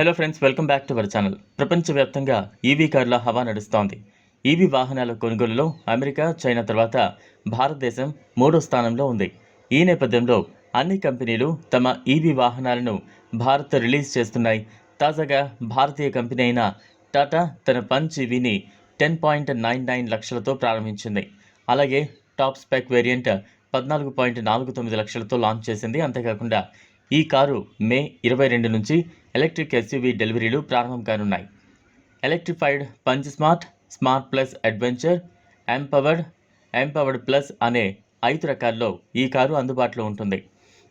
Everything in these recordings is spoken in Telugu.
Hello friends welcome back to our channel ప్రపంచవ్యాప్తంగా ఈవీ కార్ల హవా నడుస్తోంది. ఈవీ వాహనాల కొనుగోలులో అమెరికా చైనా తర్వాత భారతదేశం మూడో స్థానంలో ఉంది. ఈ నేపథ్యంలో అన్ని కంపెనీలు తమ ఈవీ వాహనాలను భారత్ రిలీజ్ చేస్తున్నాయి. తాజాగా భారతీయ కంపెనీ అయిన టాటా తన పంచ్ ఈవీని టెన్ పాయింట్ నైన్ నైన్ లక్షలతో ప్రారంభించింది. అలాగే టాప్ స్పెక్ వేరియంట్ పద్నాలుగు పాయింట్ నాలుగు తొమ్మిది లక్షలతో లాంచ్ చేసింది. అంతేకాకుండా ఈ కారు మే ఇరవై రెండు నుంచి ఎలక్ట్రిక్ ఎస్యూవీ డెలివరీలు ప్రారంభం కానున్నాయి. Electrified Punch smart smart plus adventure empowered empowered plus అనే ఐదు రకాల్లో ఈ కారు అందుబాటులో ఉంటుంది.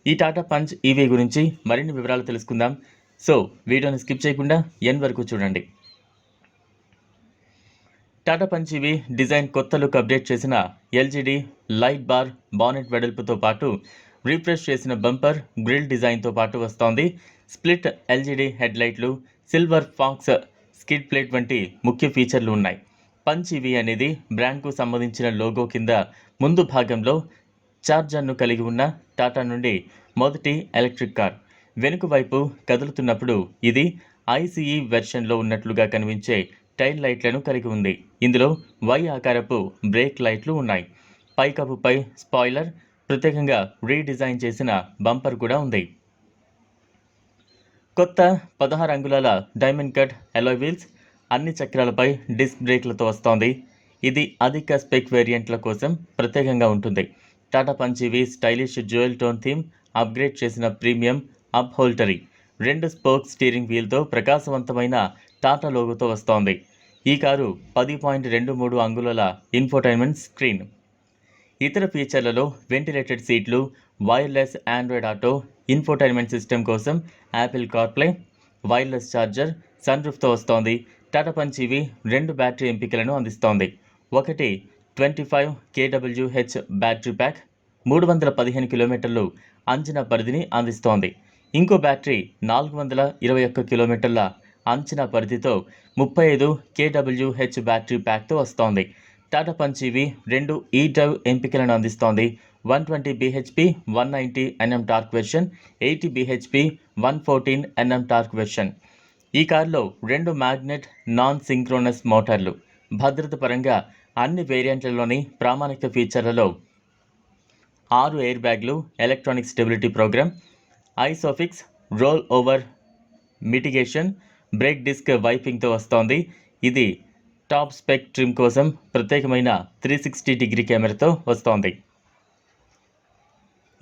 ఈ టాటా పంచ్ ఈవీ గురించి మరిన్ని వివరాలు తెలుసుకుందాం. సో వీడియోని స్కిప్ చేయకుండా ఎన్ వరకు చూడండి. టాటా పంచ్ ఈవీ డిజైన్ కొత్త లుక్ అప్డేట్ చేసిన ఎల్జీడీ లైట్ బార్ బానెట్ వెడల్పుతో పాటు రీఫ్రెష్ చేసిన బంపర్ గ్రిల్ డిజైన్తో పాటు వస్తోంది. స్ప్లిట్ ఎల్జీడీ హెడ్లైట్లు సిల్వర్ ఫాక్స్ స్కిడ్ ప్లేట్ వంటి ముఖ్య ఫీచర్లు ఉన్నాయి. పంచ్ ఇవి అనేది బ్రాండ్కు సంబంధించిన లోగో కింద ముందు భాగంలో చార్జర్ను కలిగి ఉన్న టాటా నుండి మొదటి ఎలక్ట్రిక్ కార్. వెనుక వైపు కదులుతున్నప్పుడు ఇది ఐసీఈ వెర్షన్లో ఉన్నట్లుగా కనిపించే టైల్ లైట్లను కలిగి ఉంది. ఇందులో వై ఆకారపు బ్రేక్ లైట్లు ఉన్నాయి. పైకప్పుపై స్పాయిలర్ ప్రత్యేకంగా రీడిజైన్ చేసిన బంపర్ కూడా ఉంది. కొత్త పదహారు అంగుళాల డైమండ్ కట్ ఎలాయ్ వీల్స్ అన్ని చక్రాలపై డిస్క్ బ్రేక్లతో వస్తోంది. ఇది అధిక స్పెక్ వేరియంట్ల కోసం ప్రత్యేకంగా ఉంటుంది. Tata Punch EV stylish jewel tone theme upgrade చేసిన ప్రీమియం అప్ హోల్టరీ రెండు స్పోక్ స్టీరింగ్ వీల్తో ప్రకాశవంతమైన టాటా లోగోతో వస్తోంది. ఈ కారు పది పాయింట్ రెండు మూడు అంగుళాల ఇన్ఫోటైన్మెంట్ స్క్రీన్. ఇతర ఫీచర్లలో వెంటిలేటెడ్ సీట్లు wireless Android Auto infotainment system కోసం యాపిల్ కార్ప్లే వైర్లెస్ ఛార్జర్ సన్రూఫ్తో వస్తోంది. టాటా పంచ్ ఇవి రెండు బ్యాటరీ ఎంపికలను అందిస్తోంది. ఒకటి ట్వంటీ ఫైవ్ కేడబ్ల్యూహెచ్ బ్యాటరీ ప్యాక్ మూడు వందల పదిహేను కిలోమీటర్లు అంచనా పరిధిని అందిస్తోంది. ఇంకో బ్యాటరీ నాలుగు వందల ఇరవై ఒక్క కిలోమీటర్ల అంచనా పరిధితో ముప్పై ఐదు కేడబ్ల్యూహెచ్ బ్యాటరీ ప్యాక్తో వస్తోంది. టాటా పంచీవి రెండు ఈ డ్రైవ్ ఎంపికలను అందిస్తోంది. One twenty BHP one ninety Nm torque version eighty BHP one fourteen Nm torque version. ఈ కారులో రెండు మ్యాగ్నెట్ నాన్ సింక్రోనస్ మోటార్లు. భద్రత పరంగా అన్ని వేరియంట్లలోని ప్రామాణిక ఫీచర్లలో ఆరు ఎయిర్ బ్యాగ్లు electronic stability program ISOFIX roll over mitigation brake disc వైపింగ్తో వస్తోంది. ఇది టాప్ స్పెక్ ట్రిమ్ కోసం ప్రత్యేకమైన త్రీ సిక్స్టీ డిగ్రీ కెమెరాతో వస్తోంది.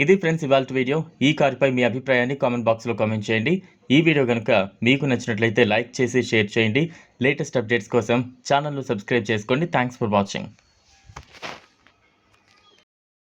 ఇది ఫ్రెండ్స్ ఇవాళ వీడియో. ఈ కారుపై మీ అభిప్రాయాన్ని కామెంట్ బాక్స్లో కామెంట్ చేయండి. ఈ వీడియో కనుక మీకు నచ్చినట్లయితే లైక్ చేసి షేర్ చేయండి. లేటెస్ట్ అప్డేట్స్ కోసం ఛానల్ను సబ్స్క్రైబ్ చేసుకోండి. Thanks for watching.